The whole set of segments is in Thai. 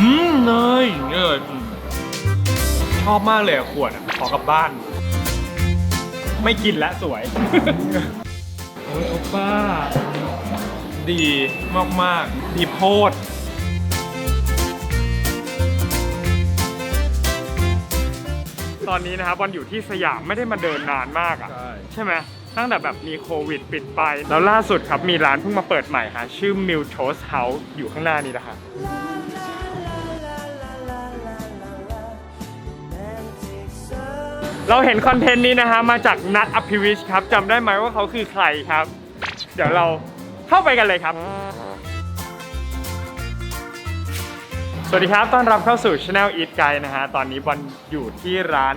อืมเนยอย่างเงี้ยเลยอืมชอบมากเลยอะขวดอะขอกลับบ้าน ไม่กินแล้วสวย โอ้ยโอป้า ดีมากๆดีโพดตอนนี้นะครับบอลอยู่ที่สยามไม่ได้มาเดินนานมากอะใช่ใช่ไหมตั้งแต่แบบมีโควิดปิดไป แล้วล่าสุดครับมีร้านเพิ่งมาเปิดใหม่ฮะชื่อ Mill Toast House อยู่ข้างหน้านี้แหละครั เราเห็นคอนเทนต์นี้นะฮะมาจากนัทอภิวิชครับจำได้ไหมว่าเขาคือใครครับ เดี๋ยวเราเข้าไปกันเลยครับ สวัสดีครับ ต้อนรับเข้าสู่ Channel Eat Guide นะฮะ ตอนนี้บอลอยู่ที่ร้าน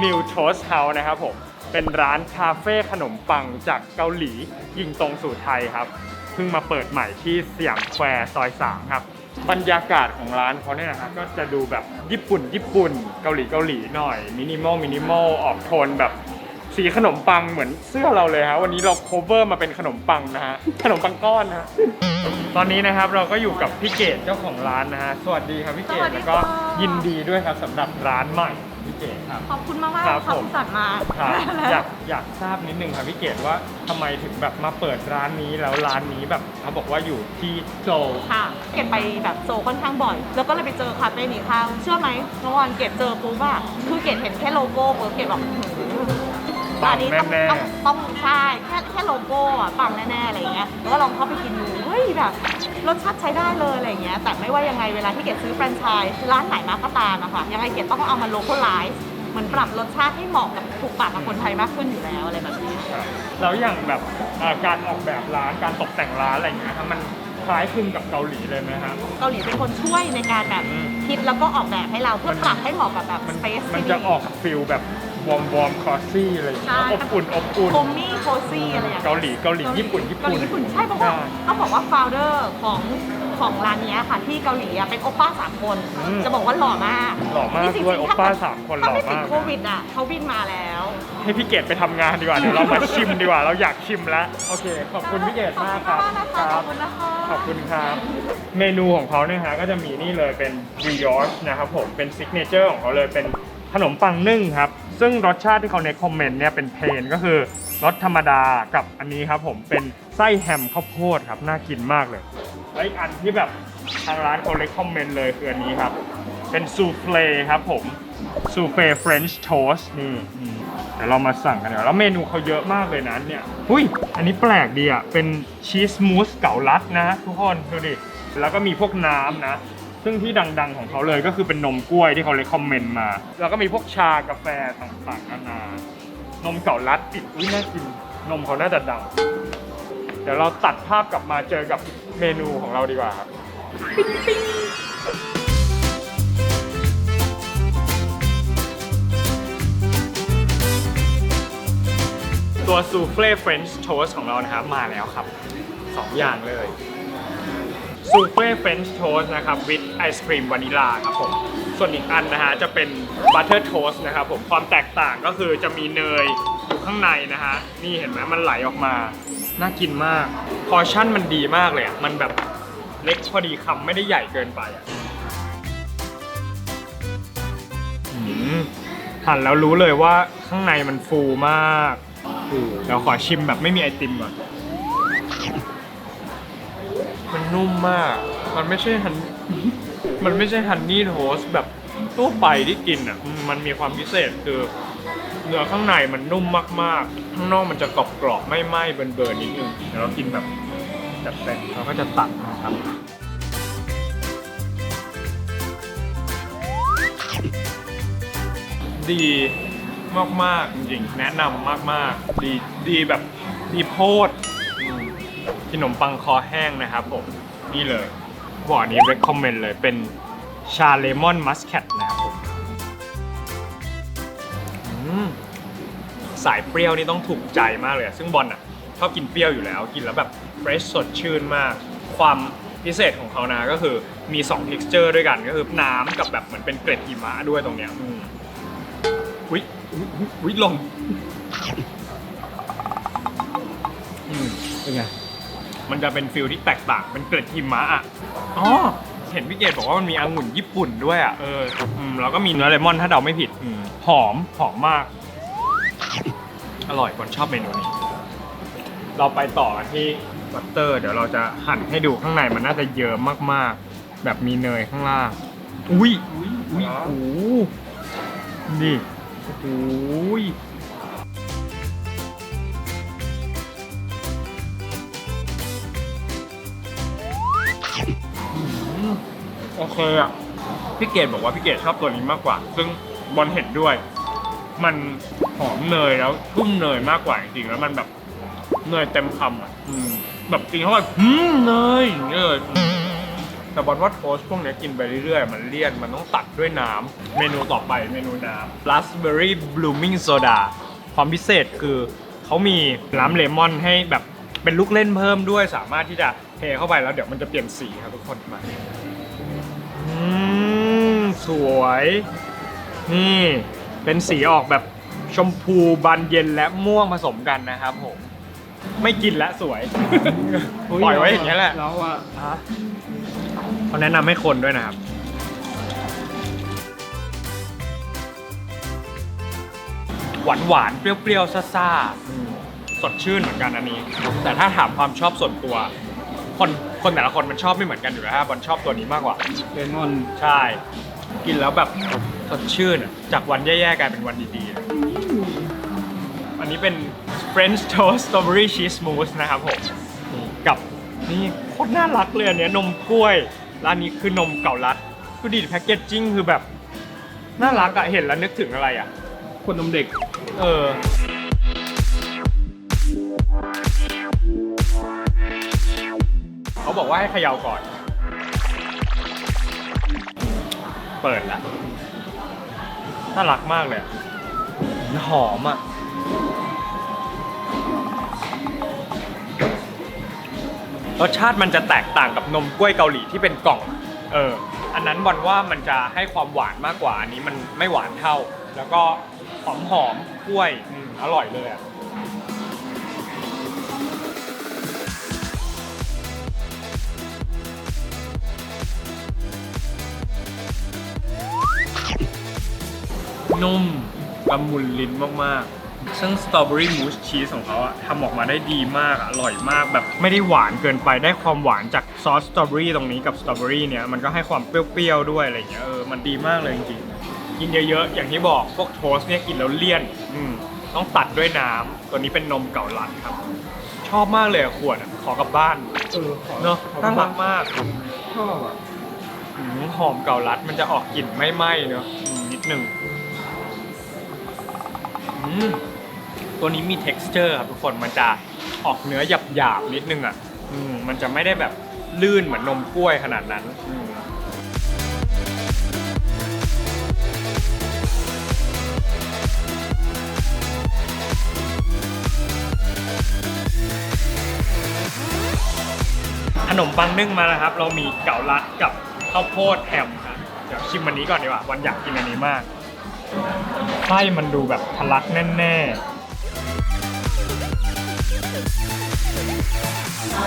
Mill Toast House นะครับผม เป็นร้านคาเฟ่ขนมปังจากเกาหลี ยิงตรงสู่ไทยครับ เพิ่งมาเปิดใหม่ที่สยามแควร์ซอย 3 ครับ บรรยากาศของร้านเขาเนี่ยนะฮะก็จะดูแบบญี่ปุ่น ญี่ปุ่น เกาหลีเกาหลีหน่อยมินิมอลมินิมอลออกโทนแบบสีขนมปังเหมือนเสื้อเราเลยฮะวันนี้เราโคเวอร์มาเป็นขนมปังนะฮะขนมปังก้อนนะฮะตอนนี้นะครับเราก็อยู่กับพี่เกดเจ้าของร้านนะฮะสวัสดีครับพี่เกสดวัสดีแล้วก็ค่ะยินดีด้วยครับสำหรับร้านใหม่ พี่เกดครับ ขอบคุณมากมากครับค่ะผมที่จัดมาครับอยากอยากทราบนิดนึงครับพี่เกดว่าทำไมถึงแบบมาเปิดร้านนี้แล้วร้านนี้แบบเขาบอกว่าอยู่ที่โซล ค่ะเก็บไปแบบโซค่อนข้างบ่อย แล้วก็เลยไปเจอคาเฟ่นี้ค่ะเชื่อไหมเมื่อวานเก็บเจอปุ๊บอะคือเก็บเห็นแค่โลโก้ปุ๊บเก็บแบบหือ ปังอันนี้ต้องแน่ต้องต้องใช่แค่แค่โลโก้อะปังแน่ๆอะไรอย่างเงี้ยแล้วก็ลองเข้าไปกินดูเฮ้ยแบบรสชาติใช้ได้เลยอะไรอย่างเงี้ยแต่ไม่ว่ายังไงเวลาที่เก็บซื้อแฟรนไชส์ร้านไหนมาก็ตามอะค่ะยังไงเก็บต้องเอามาโลโก้ไลซ์เหมือนปรับรสชาติให้เหมาะกับถูกปากกับคนไทยมากขึ้นอยู่แล้วอะไรแบบนี้ๆครับแล้วอย่างแบบอ่าการออกแบบร้านการตกแต่งร้านอะไรอย่างเงี้ยครับมันคล้ายคลึงกับเกาหลีเลยไหมครับเกาหลีเป็นคนช่วยในการแบบอืม คิดแล้วก็ออกแบบให้เราเพื่อปรับให้เหมาะกับแบบมันสเปซมันจะออกฟิลแบบ วอร์มวอร์มคอซี่อะไรอย่างเงี้ยใช่อบอุ่นอบอุ่นโฮมมี่โคซี่อะไรอย่างเงี้ยเกาหลีเกาหลีญี่ปุ่นญี่เกาปุ่หนลีญี่ปุ่นใช่เพราะว่าใช่ต้องบอกว่าฟาวเดอร์ของของร้านเนี้ยค่ะที่เกาหลีอะเป็นโอป้าสามคน อืมจะบอกว่าหล่อมากหล่อมากนี่จริงๆด้วยถ้โอป้าเกิดสามคนถ้าไม่หล่อติดมาก โควิดอะเขาบินมาแล้ว ให้พี่เกดไปทำงานดีกว่า เดี๋ยวเรามาชิมดีกว่า เราอยากชิมแล้ว โอเค ขอบคุณพี่เกดมากครับขอบคุณมากนะคะขอบคุณนะคะ ขอบคุณครับ เมนูของเขาเนี่ยฮะก็จะมีนี่เลยเป็นวิยอชนะครับผม เป็นซิกเนเจอร์ของเขาเลยเป็นขนมปังนึ่งครับ ซึ่งรสชาติที่เขาในคอมเมนต์เนี่ยเป็นเพนก็คือรสธรรมดากับอันนี้ครับผมเป็นไส้แฮมข้าวโพดครับน่ากินมากเลยและอีกอันที่แบบทางร้านเขาเลคคอมเมนต์เลยคืออันนี้ครับ เป็นซูเฟลครับผมซูเฟลเฟรนช์โทสนี่เดี๋ยวเรามาสั่งกันเดี๋ยวแล้วเมนูเขาเยอะมากเลยนะเนี่ยหุยอันนี้แปลกดีอะเป็นชีสมูสเก๋าลัดนะทุกคนดูดิแล้วก็มีพวกน้ำนะ ซึ่งที่ดังๆของเขาเลยก็คือเป็นนมกล้วยที่เขาเลยคอมเมนต์มา แล้วก็มีพวกชากาแฟต่างๆนานานมเก๋าลัดอีกอุ้ยน่ากิน นมเขาน่าจะดัง เดี๋ยวเราตัดภาพกลับมาเจอกับเมนูของเราดีกว่าครับตัวซูเฟ่เฟรนช์โทสของเรานะครับมาแล้วครับ 2 อย่างเลย ซูเฟ่เฟรนช์โทสนะครับวิดไอศครีมวานิลาครับผมส่วนอีกอันนะฮะจะเป็นบัตเตอร์โทสนะครับผมความแตกต่างก็คือจะมีเนยอยู่ข้างในนะฮะนี่เห็นไหมมันไหลออกมา น่ากินมาก พอชั่นมันดีมากเลยอะมันแบบเล็กพอดีคำไม่ได้ใหญ่เกินไปอะหั่นแล้วรู้เลยว่าข้างในมันฟูมากเดี๋ยวขอชิมแบบไม่มีไอติมก่อน นนุ่มมาก มันไม่ใช่ฮัน มันไม่ใช่ฮันนี่โทสแบบทั่วไปที่กินอะอืมมันมีความพิเศษคือเนื้อข้างในมันนุ่มมากๆ ข้างนอกมันจะกรอบๆไม่ไหม้เบิร์นๆนิดนึงเดี๋ยวเรากินแบบแบบเต็มเราก็จะตัดนะครับดีมากๆจริงๆ แนะนำมากๆ ดีดีแบบดีโพดอืมขนมปังคอแห้งนะครับผม นี่เลยบอกอันนี้ recommend เลยเป็นชาเลมอนมัสแคทนะครับผมอืมสายเปรี้ยวนี่ต้องถูกใจมากเลยอะซึ่งบอลอะชอบกินเปรี้ยวอยู่แล้ว กินแล้วแบบเฟรชสดชื่นมาก ความพิเศษของเขานะก็คือมี2 texture ด้วยกันก็คือน้ำกับแบบเหมือนเป็นเกล็ดหิมะด้วยตรงเนี้ยอืมวิวิวิลงอืมเป็นไง มันจะเป็นฟิลที่แตกต่างเป็นเกล็ดหิมะอะอ๋อเห็นพี่เกดบอกว่ามันมีองุ่นญี่ปุ่นด้วยอะเอออืมแล้วก็มีเนื้อเลมอนถ้าเดาไม่ผิดอืมหอมหอมมาก อร่อยคนชอบเมนูนี้ เราไปต่อกันที่บัตเตอร์ เดี๋ยวเราจะหั่นให้ดูข้างในมันน่าจะเยิ้มมากๆ แบบมีเนยข้างล่าง อุ้ยอุ้ยอุ้ยโอ้โหนี่โอ้โห โอเคอะพี่เกดบอกว่าพี่เกดชอบตัวนี้มากกว่า ซึ่งบอลเห็นด้วย มันหอมเนยแล้วชุ่มเนยมากกว่าจริงๆแล้วมันแบบเนยเต็มคำอะอืมแบบกินเข้าไปหืมเนยอย่างเงี้ยเลยแต่บอลว่าโทสพวกเนี้ยกินไปเรื่อยๆ มันเลี่ยนมันต้องตัดด้วยน้ำเมนูต่อไปเมนูน้ำ raspberry blooming soda ความพิเศษคือเขามีน้ำเลมอนให้แบบเป็นลูกเล่นเพิ่มด้วยสามารถที่จะเทเข้าไปแล้วเดี๋ยวมันจะเปลี่ยนสีครับทุกคนมา สวย นี่เป็นสีออกแบบชมพูบานเย็นและม่วงผสมกันนะครับผม ไม่กินและสวย ปล่อยไว้อย่างนี้ยแหละเราอะเขาแนะนำให้คนด้วยนะครับ หวานหวานๆเปรี้ยวๆซ่าๆอืมสดชื่นเหมือนกันอันนี้ แต่ถ้าถามความชอบส่วนตัว คนคนแต่ละคนมันชอบไม่เหมือนกันอยู่แล้วฮะบอลชอบตัวนี้มากกว่า เลมอน ใช่ กินแล้วแบบสดชื่นอะจากวันแย่ๆกลายเป็นวันดีๆอะอันนี้เป็น French Toast Strawberry Cheese Mousse นะครับผมกับนี่โคตรน่ารักเลยอันเนี้ยนมกล้วยร้านนี้คือนมเก่ารัดดูดิแพคเกจจิ้งคือแบบ น่ารักอะเห็นแล้วนึกถึงอะไรอะคนนมเด็ก เออ เขาบอกว่าให้เขย่าก่อน เปิดละน่ารักมากเลยอะหอมอะรสชาติมันจะแตกต่างกับนมกล้วยเกาหลีที่เป็นกล่อง เออ อันนั้นบอลว่ามันจะให้ความหวานมากกว่า อันนี้มันไม่หวานเท่า แล้วก็หอมหอมๆกล้วยอืมอร่อยเลยอะ นุ่มละมุนลิ้นมากๆ ซึ่งสตรอเบอรี่มูสชีสของเขาอะทำออกมาได้ดีมากอะอร่อยมากแบบไม่ได้หวานเกินไปได้ความหวานจากซอสสตรอเบอรี่ตรงนี้กับสตรอเบอรี่เนี่ยมันก็ให้ความเปรี้ยวๆด้วยอะไรอย่างเงี้ยเออมันดีมากเลยจริงๆกินเยอะๆ อย่างที่บอกพวกโทสต์เนี่ยกินแล้วเลี่ยนอืมต้องตัดด้วยน้ำตัวนี้เป็นนมเก่าลัดครับ ชอบมากเลยอะขวดอะขอกลับบ้านเออขอเนาะขอน่ารักมากชอบอะอืมหอมเก่าลัดมันจะออกกลิ่นไม่ไหม้เนอะอืมนิดนึงอืม ตัวนี้มี texture ครับทุกคนมันจะออกเนื้อหยาบๆนิดนึงอะมันจะไม่ได้แบบลื่นเหมือนนมกล้วยขนาดนั้นขนมปังนึ่งมาแล้วครับ เรามีเกาลัดกับข้าวโพดแฮมครับเดี๋ยวชิมอันนี้ก่อนดีกว่าวันอยากกินอันนี้มาก ไส้มันดูแบบทะลักแน่ๆ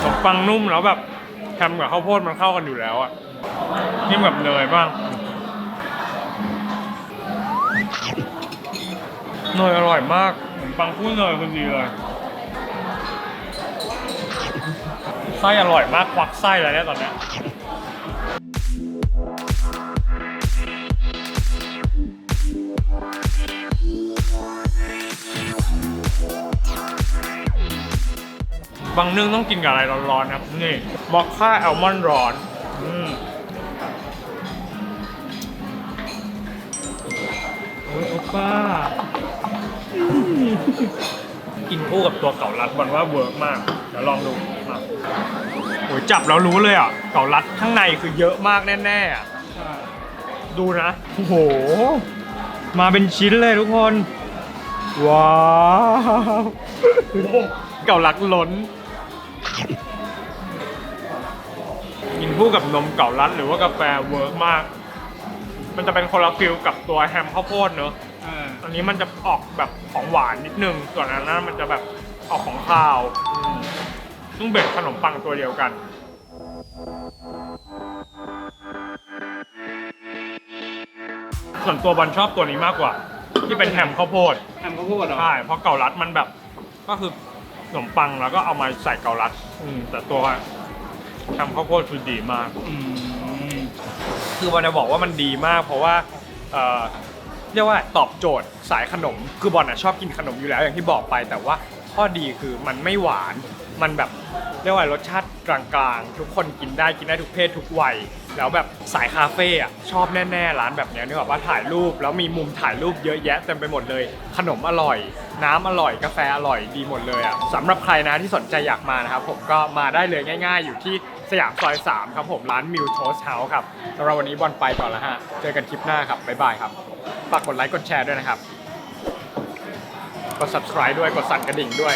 ขนมปังนุ่มแล้วแบบแฮมกับข้าวโพดมันเข้ากันอยู่แล้วอะนี่แบบเนยบ้างเนยอร่อยมากขนมปังคู่เนยคนดีเลยไส้อร่อยมากควักไส้เลยเนี่ยตอนเนี้ บางนึ่งต้องกินกับอะไรร้อนๆครับ นี่มอคค่าแอลมอนด์ร้อนอืมโอ้ยโอป้า กินคู่กับตัวเก่าลัดบอลว่าเวิร์กมาก เดี๋ยวลองดูมาโอ้ยจับแล้วรู้เลยอะ เก่าลัดข้างในคือเยอะมากแน่ๆอะดูนะ โอ้โห มาเป็นชิ้นเลยทุกคน ว้าวเก่าลักล้น กินคู่กับนมเก่าลัดหรือว่ากาแฟเวิร์กมาก มันจะเป็นคนละฟิลกับตัวแฮมข้าวโพดเนอะเอออันนี้มันจะออกแบบของหวานนิดนึง ส่วนอันนั้นมันจะแบบออกของคาวอืมซึ่งเบ็ดขนมปังตัวเดียวกันส่วนตัวบอลชอบตัวนี้มากกว่า ที่เป็นแฮมข้าวโพดทำข้าวโพดเหรอใช่เพราะเกาลัดมันแบบ ก็คือขนมปังแล้วก็เอามาใส่เกาลัดอืมแต่ตัวแฮมข้าวโพดคือดีมาก อืมคือวันจะบอกว่ามันดีมาก เพราะว่าเอ่อเรียกว่าตอบโจทย์สายขนม คือบอลน่ะชอบกินขนมอยู่แล้วอย่างที่บอกไปแต่ว่าข้อดีคือมันไม่หวานมันแบบเรียกว่ารสชาติกลางๆ ทุกคนกินได้กินได้ทุกเพศทุกวัย แล้วแบบสายคาเฟ่อะชอบแน่ๆร้านแบบเนี้ยนึกออกว่าถ่ายรูปแล้วมีมุมถ่ายรูปเยอะแยะเต็มไปหมดเลย ขนมอร่อย น้ำอร่อยกาแฟอร่อยดีหมดเลยอะสำหรับใครนะที่สนใจอยากมานะครับผมก็มาได้เลยง่าย ๆ อยู่ที่สยามซอย 3 ครับผมร้านมิวโทสเฮาส์ครับสำหรับวันนี้บอลไปก่อนแล้วฮะเจอกันคลิปหน้าครับบ๊ายบายครับฝากกดไลค์กดแชร์ด้วยนะครับกด subscribe ด้วยกดสั่นกระดิ่งด้วย